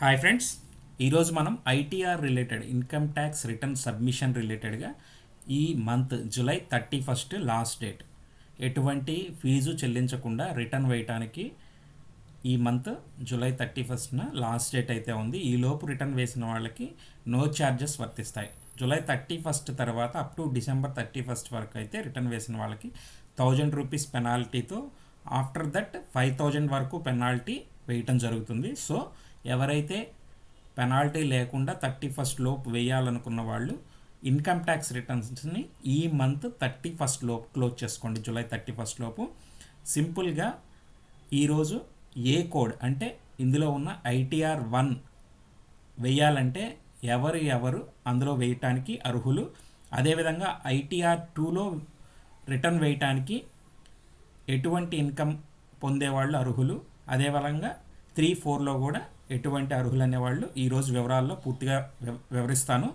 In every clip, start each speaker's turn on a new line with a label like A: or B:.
A: Hi friends ఈరోజు మనం ITR related income tax return submission రిలేటెడ్గా ఈ month July thirty first last date ఎటువంటి ఫీజు చెల్లించకుండా రిటర్న్ వేయటానికి ఈ మంత్ జూలై థర్టీ ఫస్ట్న లాస్ట్ డేట్ అయితే ఉంది. ఈ లోపు రిటర్న్ వేసిన వాళ్ళకి నో ఛార్జెస్ వర్తిస్తాయి. జూలై థర్టీ ఫస్ట్ తర్వాత up to December thirty first వరకు అయితే రిటర్న్ వేసిన వాళ్ళకి థౌజండ్ రూపీస్ పెనాల్టీతో ఆఫ్టర్ దట్ ఫైవ్ థౌజండ్ వరకు పెనాల్టీ వేయటం జరుగుతుంది. సో ఎవరైతే పెనాల్టీ లేకుండా థర్టీ ఫస్ట్ లోపు వేయాలనుకున్న వాళ్ళు ఇన్కమ్ ట్యాక్స్ రిటర్న్స్ని ఈ మంత్ థర్టీ ఫస్ట్ లోపు క్లోజ్ చేసుకోండి జూలై థర్టీ ఫస్ట్ లోపు. సింపుల్గా ఈరోజు ఏ కోడ్ అంటే ఇందులో ఉన్న ఐటీఆర్ వన్ వేయాలంటే ఎవరు ఎవరు అందులో వేయటానికి అర్హులు. అదేవిధంగా ఐటీఆర్ టూలో రిటర్న్ వేయటానికి ఎటువంటి ఇన్కమ్ పొందేవాళ్ళు అర్హులు. అదేవిధంగా త్రీ ఫోర్లో కూడా ఎటువంటి అర్హులు అనేవాళ్ళు ఈరోజు వివరాల్లో పూర్తిగా వివ- వివరిస్తాను.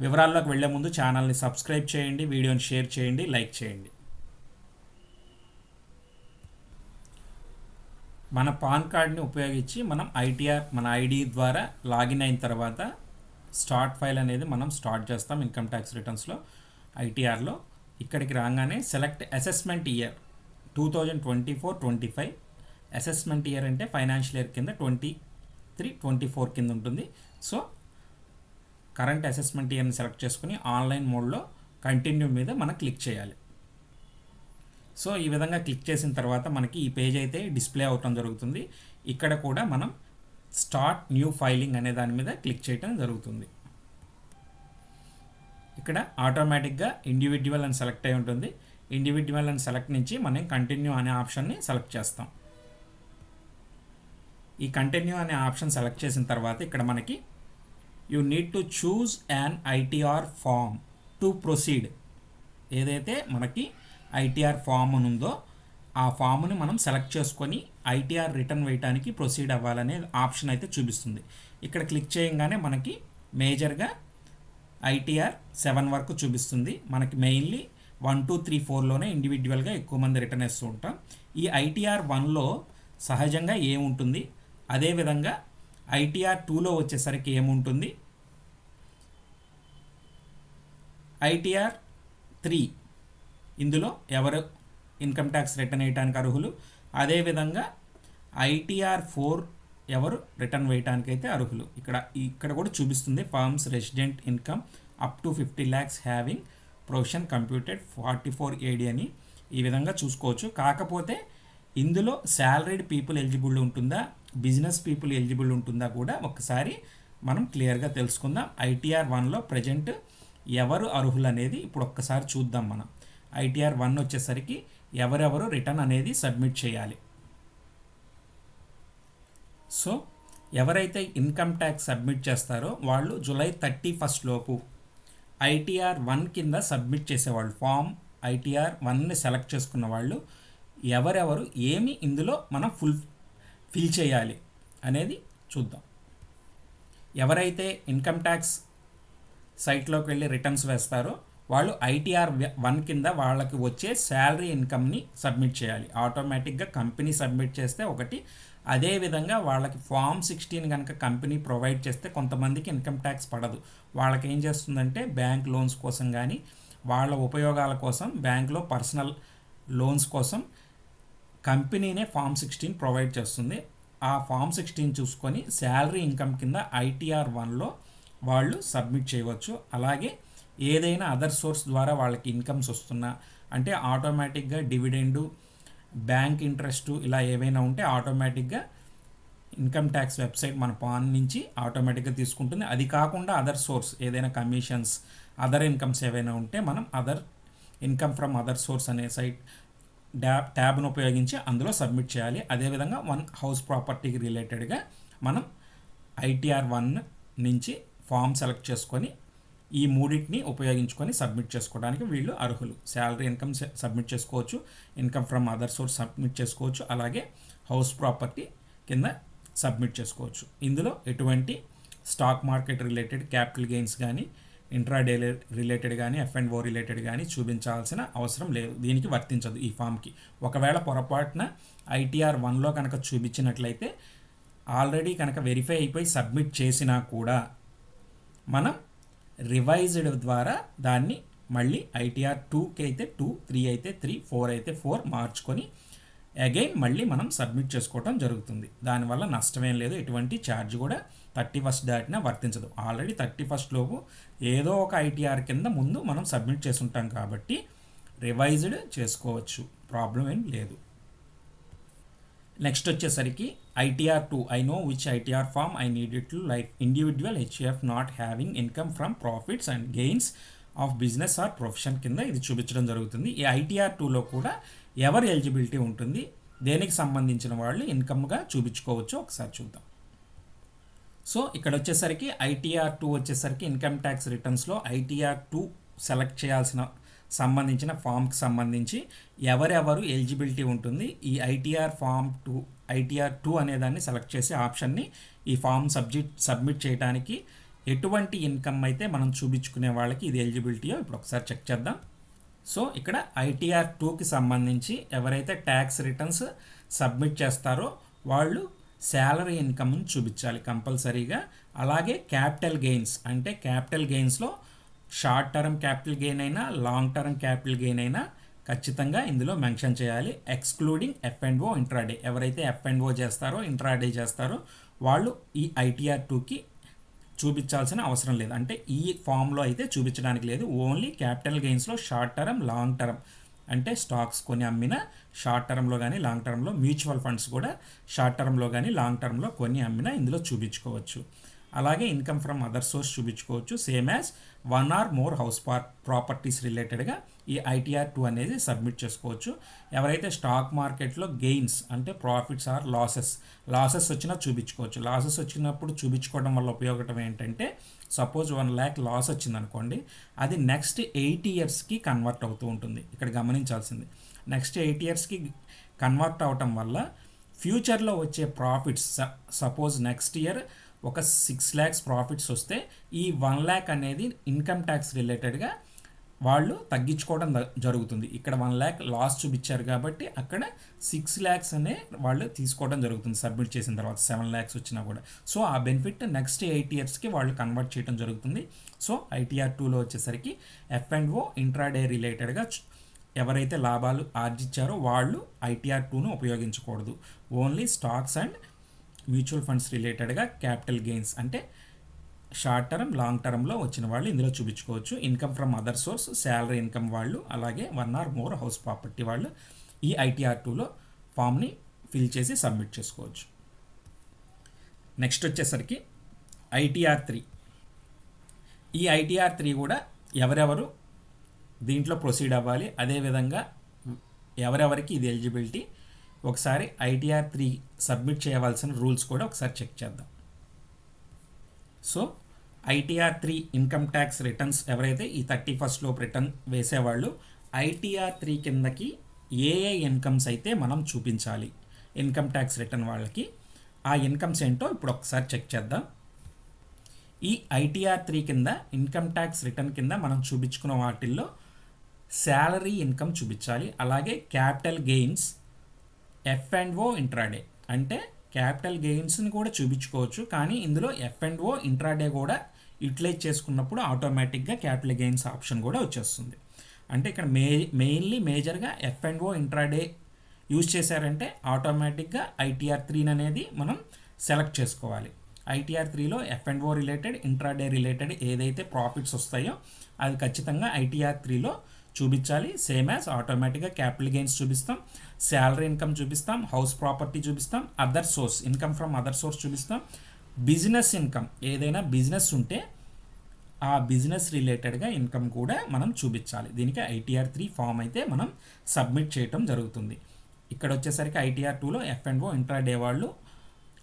A: వివరాల్లోకి వెళ్ళే ముందు ఛానల్ని సబ్స్క్రైబ్ చేయండి వీడియోని షేర్ చేయండి లైక్ చేయండి. మన పాన్ కార్డ్ని ఉపయోగించి మనం ఐటీఆర్ మన ఐడి ద్వారా లాగిన్ అయిన తర్వాత స్టార్ట్ ఫైల్ అనేది మనం స్టార్ట్ చేస్తాం ఇన్కమ్ ట్యాక్స్ రిటర్న్స్లో ఐటీఆర్లో. ఇక్కడికి రాగానే select assessment year two thousand twenty four twenty five. Assessment year అంటే ఫైనాన్షియల్ ఇయర్ కింద ట్వంటీ త్రీ ట్వంటీ ఫోర్ కింద ఉంటుంది. సో కరెంట్ అసెస్మెంట్ ఇయర్ని సెలెక్ట్ చేసుకుని ఆన్లైన్ మోడ్లో కంటిన్యూ మీద మనం క్లిక్ చేయాలి. సో ఈ విధంగా క్లిక్ చేసిన తర్వాత మనకి ఈ పేజ్ అయితే డిస్ప్లే అవటం జరుగుతుంది. ఇక్కడ కూడా మనం స్టార్ట్ న్యూ ఫైలింగ్ అనే దాని మీద క్లిక్ చేయటం జరుగుతుంది. ఇక్కడ ఆటోమేటిక్గా ఇండివిజువల్ అని సెలెక్ట్ అయి ఉంటుంది. ఇండివిజువల్ అని సెలెక్ట్ నుంచి మనం కంటిన్యూ అనే ఆప్షన్ని సెలెక్ట్ చేస్తాం. ఈ కంటిన్యూ అనే ఆప్షన్ సెలెక్ట్ చేసిన తర్వాత ఇక్కడ మనకి you need to choose an ITR form to proceed ఏదైతే మనకి ఐటీఆర్ ఫామ్ ఉందో ఆ ఫామ్ని మనం సెలెక్ట్ చేసుకొని ఐటీఆర్ రిటర్న్ వేయడానికి ప్రొసీడ్ అవ్వాలనే ఆప్షన్ అయితే చూపిస్తుంది. ఇక్కడ క్లిక్ చేయగానే మనకి మేజర్గా ఐటీఆర్ సెవెన్ వరకు చూపిస్తుంది. మనకి మెయిన్లీ వన్ టూ త్రీ ఫోర్లోనే ఇండివిజువల్గా ఎక్కువ మంది రిటర్న్ వేస్తూ ఉంటాం. ఈ ఐటీఆర్ వన్లో సహజంగా ఏముంటుంది? అదేవిధంగా ఐటీఆర్ టూలో వచ్చేసరికి ఏముంటుంది? ఐటీఆర్ త్రీ ఇందులో ఎవరు ఇన్కమ్ ట్యాక్స్ రిటర్న్ వేయడానికి అర్హులు? అదేవిధంగా ఐటీఆర్ ఫోర్ ఎవరు రిటర్న్ వేయడానికి అయితే అర్హులు? ఇక్కడ ఇక్కడ కూడా చూపిస్తుంది firms resident income up to fifty lakhs having profession computed forty four AD అని ఈ విధంగా చూసుకోవచ్చు. కాకపోతే ఇందులో శాలరీడ్ పీపుల్ ఎలిజిబుల్ ఉంటుందా? బిజినెస్ పీపుల్ ఎలిజిబుల్ ఉంటుందా కూడా ఒకసారి మనం క్లియర్గా తెలుసుకుందాం. ఐటీఆర్ వన్లో ప్రజెంట్ ఎవరు అర్హులు అనేది ఇప్పుడు ఒక్కసారి చూద్దాం మనం. ఐటీఆర్ వన్ వచ్చేసరికి ఎవరెవరు రిటర్న్ అనేది సబ్మిట్ చేయాలి. సో ఎవరైతే ఇన్కమ్ ట్యాక్స్ సబ్మిట్ చేస్తారో వాళ్ళు జూలై థర్టీ ఫస్ట్ లోపు ఐటీఆర్ వన్ కింద సబ్మిట్ చేసేవాళ్ళు ఫామ్ ఐటీఆర్ వన్ని సెలెక్ట్ చేసుకున్న వాళ్ళు ఎవరెవరు ఏమి ఇందులో మనం ఫుల్ ఫిల్ చేయాలి అనేది చూద్దాం. ఎవరైతే ఇన్కమ్ ట్యాక్స్ సైట్లోకి వెళ్ళి రిటర్న్స్ వేస్తారో వాళ్ళు ఐటీఆర్ వన్ కింద వాళ్ళకి వచ్చే శాలరీ ఇన్కమ్ని సబ్మిట్ చేయాలి. ఆటోమేటిక్గా కంపెనీ సబ్మిట్ చేస్తే ఒకటి అదేవిధంగా వాళ్ళకి ఫామ్ సిక్స్టీన్ కనుక కంపెనీ ప్రొవైడ్ చేస్తే కొంతమందికి ఇన్కమ్ ట్యాక్స్ పడదు. వాళ్ళకి ఏం చేస్తుందంటే బ్యాంక్ లోన్స్ కోసం కానీ వాళ్ళ ఉపయోగాల కోసం బ్యాంక్లో పర్సనల్ లోన్స్ కోసం కంపెనీనే ఫామ్ సిక్స్టీన్ ప్రొవైడ్ చేస్తుంది. ఆ ఫామ్ సిక్స్టీన్ చూసుకొని శాలరీ ఇన్కమ్ కింద ఐటీఆర్ వన్లో వాళ్ళు సబ్మిట్ చేయవచ్చు. అలాగే ఏదైనా అదర్ సోర్స్ ద్వారా వాళ్ళకి ఇన్కమ్స్ వస్తున్నా అంటే ఆటోమేటిక్గా డివిడెండు బ్యాంక్ ఇంట్రెస్ట్ ఇలా ఏవైనా ఉంటే ఆటోమేటిక్గా ఇన్కమ్ ట్యాక్స్ వెబ్సైట్ మన పాన్ నుంచి ఆటోమేటిక్గా తీసుకుంటుంది. అది కాకుండా అదర్ సోర్స్ ఏదైనా కమిషన్స్ అదర్ ఇన్కమ్స్ ఏవైనా ఉంటే మనం other income from other source అనే సైట్ ట్యాబ్ ట్యాబ్ను ఉపయోగించి అందులో సబ్మిట్ చేయాలి. అదేవిధంగా వన్ హౌస్ ప్రాపర్టీకి రిలేటెడ్గా మనం ఐటీఆర్ వన్ నుంచి ఫామ్ సెలెక్ట్ చేసుకొని ఈ మూడింటిని ఉపయోగించుకొని సబ్మిట్ చేసుకోవడానికి వీళ్ళు అర్హులు. శాలరీ ఇన్కమ్ సబ్మిట్ చేసుకోవచ్చు. Income from other source submit చేసుకోవచ్చు. అలాగే హౌస్ ప్రాపర్టీ కింద సబ్మిట్ చేసుకోవచ్చు. ఇందులో ఎటువంటి stock market related capital gains కానీ ఇంట్రాడే రిలేటెడ్ కానీ ఎఫ్ అండ్ ఓ రిలేటెడ్ కానీ చూపించాల్సిన అవసరం లేదు. దీనికి వర్తించదు ఈ ఫామ్కి. ఒకవేళ పొరపాటున ఐటీఆర్ వన్లో కనుక చూపించినట్లయితే ఆల్రెడీ కనుక వెరిఫై అయిపోయి సబ్మిట్ చేసినా కూడా మనం రివైజ్డ్ ద్వారా దాన్ని మళ్ళీ ఐటీఆర్ టూకి అయితే టూ త్రీ అయితే త్రీ ఫోర్ అయితే ఫోర్ మార్చుకొని అగైన్ మళ్ళీ మనం సబ్మిట్ చేసుకోవటం జరుగుతుంది. దానివల్ల నష్టమేం లేదు. ఎటువంటి ఛార్జ్ కూడా థర్టీ ఫస్ట్ దాటిన వర్తించదు. ఆల్రెడీ థర్టీ ఫస్ట్ లోపు ఏదో ఒక ఐటీఆర్ కింద ముందు మనం సబ్మిట్ చేసుంటాం కాబట్టి రివైజ్డ్ చేసుకోవచ్చు. ప్రాబ్లం ఏం లేదు. నెక్స్ట్ వచ్చేసరికి ITR two I know which ITR form I need it like individual HF not having income from profits and gains of business or profession కింద ఇది చూపించడం జరుగుతుంది. ఈ ఐటీఆర్ టూలో కూడా ఎవరు ఎలిజిబిలిటీ ఉంటుంది దేనికి సంబంధించిన వాళ్ళు ఇన్కమ్గా చూపించుకోవచ్చు ఒకసారి చూద్దాం. సో ఇక్కడ వచ్చేసరికి ఐటీఆర్ టూ వచ్చేసరికి ఇన్కమ్ ట్యాక్స్ రిటర్న్స్లో ఐటీఆర్ టూ సెలెక్ట్ చేయాల్సిన సంబంధించిన ఫామ్కి సంబంధించి ఎవరెవరు ఎలిజిబిలిటీ ఉంటుంది ఈ ITR form two ITR two అనేదాన్ని సెలెక్ట్ చేసే ఆప్షన్ని ఈ ఫామ్ సబ్జెక్ట్ సబ్మిట్ చేయడానికి ఎటువంటి ఇన్కమ్ అయితే మనం చూపించుకునే వాళ్ళకి ఇది ఎలిజిబిలిటీయో ఇప్పుడు ఒకసారి చెక్ చేద్దాం. సో ఇక్కడ ఐటీఆర్ టూకి సంబంధించి ఎవరైతే ట్యాక్స్ రిటర్న్స్ సబ్మిట్ చేస్తారో వాళ్ళు శాలరీ ఇన్కమ్ని చూపించాలి కంపల్సరీగా. అలాగే క్యాపిటల్ గెయిన్స్ అంటే క్యాపిటల్ గెయిన్స్లో షార్ట్ టర్మ్ క్యాపిటల్ గెయిన్ అయినా లాంగ్ టర్మ్ క్యాపిటల్ గెయిన్ అయినా ఖచ్చితంగా ఇందులో మెన్షన్ చేయాలి. Excluding F and O intraday. ఎవరైతే ఎఫ్ అండ్ ఓ చేస్తారో ఇంట్రాడే చేస్తారో వాళ్ళు ఈ ఐటీఆర్ టూకి చూపించాల్సిన అవసరం లేదు. అంటే ఈ ఫామ్లో అయితే చూపించడానికి లేదు. ఓన్లీ క్యాపిటల్ గెయిన్స్లో షార్ట్ టర్మ్ లాంగ్ టర్మ్. అంటే స్టాక్స్ కొని అమ్మిన షార్ట్ టర్మ్లో కానీ లాంగ్ టర్మ్లో మ్యూచువల్ ఫండ్స్ కూడా షార్ట్ టర్మ్లో కానీ లాంగ్ టర్మ్లో కొన్ని అమ్మినా ఇందులో చూపించుకోవచ్చు. అలాగే ఇన్కమ్ ఫ్రమ్ అదర్ సోర్స్ చూపించుకోవచ్చు. Same as one or more house పార్ ప్రాపర్టీస్ రిలేటెడ్గా ఈ ఐటీఆర్ టూ అనేది సబ్మిట్ చేసుకోవచ్చు. ఎవరైతే స్టాక్ మార్కెట్లో గెయిన్స్ అంటే ప్రాఫిట్స్ ఆర్ లాసెస్ లాసెస్ వచ్చినా చూపించుకోవచ్చు. లాసెస్ వచ్చినప్పుడు చూపించుకోవడం వల్ల ఉపయోగం ఏంటంటే సపోజ్ వన్ ల్యాక్ లాస్ వచ్చిందనుకోండి అది నెక్స్ట్ ఎయిట్ ఇయర్స్కి కన్వర్ట్ అవుతూ ఉంటుంది. ఇక్కడ గమనించాల్సింది. నెక్స్ట్ ఎయిట్ ఇయర్స్కి కన్వర్ట్ అవటం వల్ల ఫ్యూచర్లో వచ్చే ప్రాఫిట్స్ సపోజ్ నెక్స్ట్ ఇయర్ ఒక సిక్స్ ల్యాక్స్ ప్రాఫిట్స్ వస్తే ఈ వన్ ల్యాక్ అనేది ఇన్కమ్ ట్యాక్స్ రిలేటెడ్గా వాళ్ళు తగ్గించుకోవడం జరుగుతుంది. ఇక్కడ వన్ ల్యాక్ లాస్ చూపించారు కాబట్టి అక్కడ సిక్స్ ల్యాక్స్ అనే వాళ్ళు తీసుకోవడం జరుగుతుంది సబ్మిట్ చేసిన తర్వాత సెవెన్ ల్యాక్స్ వచ్చినా కూడా. సో ఆ బెనిఫిట్ నెక్స్ట్ ఎయిట్ ఇయర్స్కి వాళ్ళు కన్వర్ట్ చేయడం జరుగుతుంది. సో ఐటీఆర్ టూలో వచ్చేసరికి ఎఫ్ అండ్ ఓ ఇంట్రాడే రిలేటెడ్గా ఎవరైతే లాభాలు ఆర్జించారో వాళ్ళు ఐటీఆర్ టూను ఉపయోగించకూడదు. Only stocks and mutual funds రిలేటెడ్గా క్యాపిటల్ గెయిన్స్ అంటే షార్ట్ టర్మ్ లాంగ్ టర్మ్లో వచ్చిన వాళ్ళు ఇందులో చూపించుకోవచ్చు. Income from other source salary income వాళ్ళు అలాగే one or more house property వాళ్ళు ఈ ఐటీఆర్ టూలో ఫామ్ని ఫిల్ చేసి సబ్మిట్ చేసుకోవచ్చు. నెక్స్ట్ వచ్చేసరికి ఐటీఆర్ త్రీ. ఈ ఐటీఆర్ త్రీ కూడా ఎవరెవరు దీంట్లో ప్రొసీడ్ అవ్వాలి అదేవిధంగా ఎవరెవరికి ఇది ఎలిజిబిలిటీ ఒకసారి ఐటీఆర్ త్రీ సబ్మిట్ చేయవలసిన రూల్స్ కూడా ఒకసారి చెక్ చేద్దాం. So ITR three income tax returns ఎవరైతే ఈ థర్టీ ఫస్ట్ లోపు రిటర్న్ వేసేవాళ్ళు ఐటీఆర్ త్రీ కిందకి ఏ ఏ ఇన్కమ్స్ అయితే మనం చూపించాలి. ఇన్కమ్ ట్యాక్స్ రిటర్న్ వాళ్ళకి. ఆ ఇన్కమ్స్ ఏంటో ఇప్పుడు ఒకసారి చెక్ చేద్దాం. ఈ ఐటీఆర్ త్రీ కింద ఇన్కమ్ ట్యాక్స్ రిటర్న్ కింద మనం చూపించుకున్న వాటిల్లో శాలరీ ఇన్కమ్ చూపించాలి. అలాగే capital gains F and O intraday అంటే క్యాపిటల్ గెయిన్స్ని కూడా చూపించుకోవచ్చు. కానీ ఇందులో ఎఫ్ అండ్ ఓ ఇంట్రాడే కూడా యూటిలైజ్ చేసుకున్నప్పుడు ఆటోమేటిక్గా క్యాపిటల్ గెయిన్స్ ఆప్షన్ కూడా వచ్చేస్తుంది. అంటే ఇక్కడ మే మెయిన్లీ మేజర్గా F and O intraday use చేశారంటే ఆటోమేటిక్గా ఐటీఆర్ త్రీని అనేది మనం సెలెక్ట్ చేసుకోవాలి. ఐటీఆర్ త్రీలో F and O related intraday related ఏదైతే ప్రాఫిట్స్ వస్తాయో అది ఖచ్చితంగా ఐటీఆర్ త్రీలో చూపించాలి. సేమ్ యాజ్ ఆటోమేటిక్గా క్యాపిటల్ గెయిన్స్ చూపిస్తాం. శాలరీ ఇన్కమ్ చూపిస్తాం. హౌస్ ప్రాపర్టీ చూపిస్తాం. Other source income from other source చూపిస్తాం. బిజినెస్ ఇన్కమ్ ఏదైనా బిజినెస్ ఉంటే ఆ బిజినెస్ రిలేటెడ్గా ఇన్కమ్ కూడా మనం చూపించాలి. దీనికి ఐటీఆర్ త్రీ ఫామ్ అయితే మనం సబ్మిట్ చేయటం జరుగుతుంది. ఇక్కడ వచ్చేసరికి ఐటీఆర్ టూలో ఎఫ్ అండ్ ఓ ఇంట్రాడే వాళ్ళు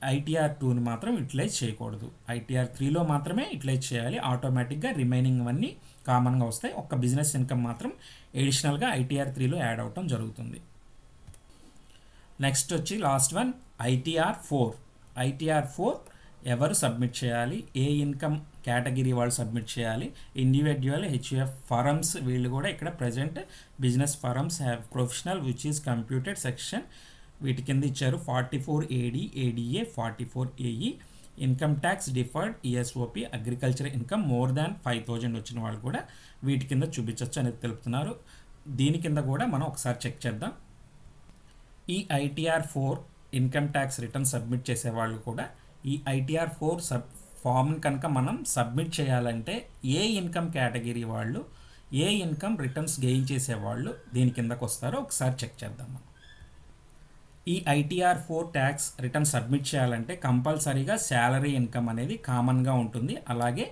A: ఐటీఆర్ టూని మాత్రం యూటిలైజ్ చేయకూడదు. ఐటీఆర్ త్రీలో మాత్రమే యూటిలైజ్ చేయాలి. ఆటోమేటిక్గా రిమైనింగ్ అన్నీ కామన్గా వస్తాయి. ఒక్క బిజినెస్ ఇన్కమ్ మాత్రం ఎడిషనల్గా ఐటీఆర్ త్రీలో యాడ్ అవటం జరుగుతుంది. నెక్స్ట్ వచ్చి last one ITR four. ITR four ఎవరు సబ్మిట్ చేయాలి? ఏ ఇన్కమ్ కేటగిరీ వాళ్ళు సబ్మిట్ చేయాలి? ఇండివిజువల్ హెచ్యుఎఫ్ ఫరమ్స్ వీళ్ళు కూడా ఇక్కడ present business firms have professional which is computed section వీటి కింద ఇచ్చారు forty four AD ADA forty four AE income tax deferred ESOP agriculture income more than five thousand వచ్చిన వాళ్ళు కూడా వీటి కింద చూపించవచ్చు అనేది తెలుపుతున్నారు. దీని కింద కూడా మనం ఒకసారి చెక్ చేద్దాం. ఈ ITR four income tax return submit చేసే వాళ్ళు కూడా ఈ ఐటీఆర్ ఫోర్ సబ్ ఫామ్ని కనుక మనం సబ్మిట్ చేయాలంటే ఏ ఇన్కమ్ కేటగిరీ వాళ్ళు ఏ ఇన్కమ్ రిటర్న్స్ గెయిన్ చేసే వాళ్ళు దీని కిందకు వస్తారో ఒకసారి చెక్ చేద్దాం మనం. ఈ ITR four tax return submit చేయాలంటే కంపల్సరీగా శాలరీ ఇన్కమ్ అనేది కామన్గా ఉంటుంది. అలాగే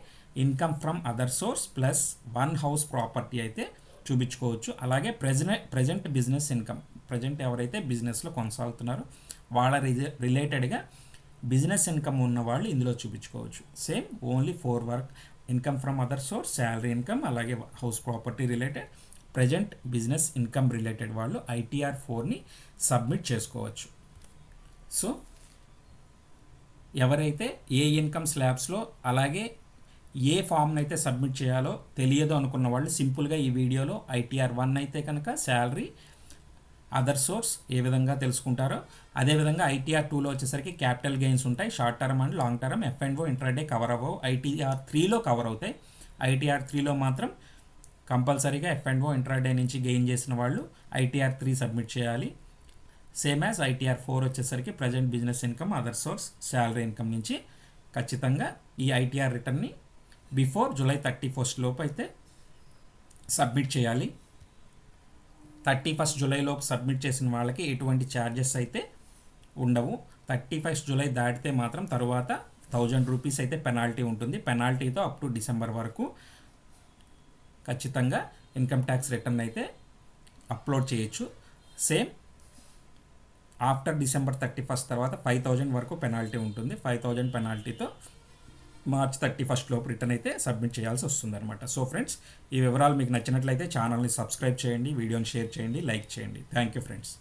A: income from other source plus one house property అయితే చూపించుకోవచ్చు. అలాగే present present business income present ఎవరైతే బిజినెస్లో కొనసాగుతున్నారో వాళ్ళ రిలేటెడ్గా బిజినెస్ ఇన్కమ్ ఉన్న వాళ్ళు ఇందులో చూపించుకోవచ్చు. Same only four work income from other source salary income అలాగే house property related present business income related వాళ్ళు ఐటీఆర్ ఫోర్ని సబ్మిట్ చేసుకోవచ్చు. సో ఎవరైతే ఏ ఇన్కమ్ స్లాబ్స్లో అలాగే ఏ ఫామ్ని అయితే సబ్మిట్ చేయాలో తెలియదు అనుకున్న వాళ్ళు సింపుల్గా ఈ వీడియోలో ఐటీఆర్ వన్ అయితే కనుక శాలరీ అదర్ సోర్స్ ఏ విధంగా తెలుసుకుంటారో అదేవిధంగా ఐటీఆర్ టూలో వచ్చేసరికి క్యాపిటల్ గెయిన్స్ ఉంటాయి. Short term and long term F and O intraday cover అవ్వవు. ఐటీఆర్ త్రీలో కవర్ అవుతాయి. ఐటీఆర్ త్రీలో మాత్రం కంపల్సరీగా ఎఫ్ అండ్ ఓ ఇంట్రాడే నుంచి గెయిన్ చేసిన వాళ్ళు ఐటీఆర్ త్రీ సబ్మిట్ చేయాలి. సేమ్ యాజ్ ఐటీఆర్ ఫోర్ వచ్చేసరికి present business income other source salary income నుంచి ఖచ్చితంగా ఈ ఐటీఆర్ రిటర్న్ని బిఫోర్ జూలై థర్టీ ఫస్ట్ లోపు అయితే సబ్మిట్ చేయాలి. థర్టీ ఫస్ట్ జూలైలోపు సబ్మిట్ చేసిన వాళ్ళకి ఎటువంటి ఛార్జెస్ అయితే ఉండవు. థర్టీ ఫస్ట్ జూలై దాటితే మాత్రం తరువాత థౌజండ్ రూపీస్ అయితే పెనాల్టీ ఉంటుంది. పెనాల్టీతో అప్ టు డిసెంబర్ వరకు ఖచ్చితంగా ఇన్కమ్ ట్యాక్స్ రిటర్న్ అయితే అప్లోడ్ చేయొచ్చు. Same after December thirty first తర్వాత ఫైవ్ థౌజండ్ వరకు పెనాల్టీ ఉంటుంది. ఫైవ్ థౌజండ్ పెనాల్టీతో మార్చ్ థర్టీ ఫస్ట్ లోపు రిటర్న్ అయితే సబ్మిట్ చేయాల్సి వస్తుంది అనమాట సో ఫ్రెండ్స్ ఈ వివరాలు మీకు నచ్చినట్లయితే ఛానల్ని సబ్స్క్రైబ్ చేయండి వీడియోని షేర్ చేయండి లైక్ చేయండి. Thank you friends.